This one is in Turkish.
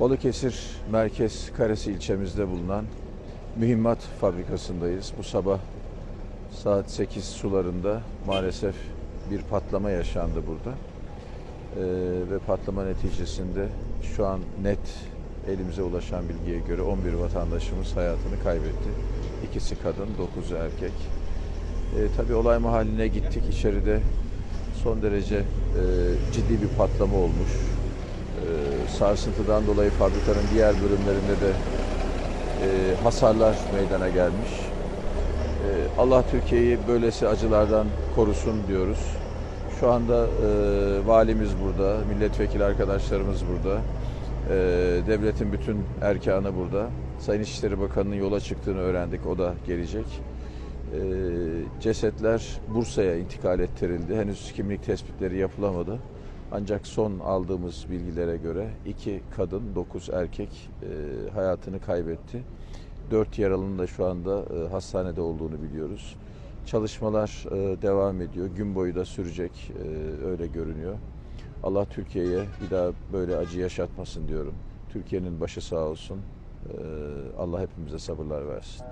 Balıkesir Merkez Karesi ilçemizde bulunan mühimmat fabrikasındayız. Bu sabah saat 8 sularında maalesef bir patlama yaşandı burada. Ee, ve patlama neticesinde şu an net elimize ulaşan bilgiye göre 11 vatandaşımız hayatını kaybetti. İkisi kadın, 9'u erkek. Ee, tabii olay mahalline gittik. İçeride son derece e, ciddi bir patlama olmuş. Ee, sarsıntıdan dolayı fabrikanın diğer bölümlerinde de e, hasarlar meydana gelmiş. Ee, Allah Türkiye'yi böylesi acılardan korusun diyoruz. Şu anda e, valimiz burada, milletvekili arkadaşlarımız burada, e, devletin bütün erkanı burada. Sayın İçişleri Bakanı'nın yola çıktığını öğrendik, o da gelecek. E, cesetler Bursa'ya intikal ettirildi. Henüz kimlik tespitleri yapılamadı. Ancak son aldığımız bilgilere göre iki kadın, dokuz erkek e, hayatını kaybetti. Dört yaralının da şu anda e, hastanede olduğunu biliyoruz. Çalışmalar e, devam ediyor. Gün boyu da sürecek. öyle görünüyor. Allah Türkiye'ye bir daha böyle acı yaşatmasın diyorum. Türkiye'nin başı sağ olsun. Allah hepimize sabırlar versin.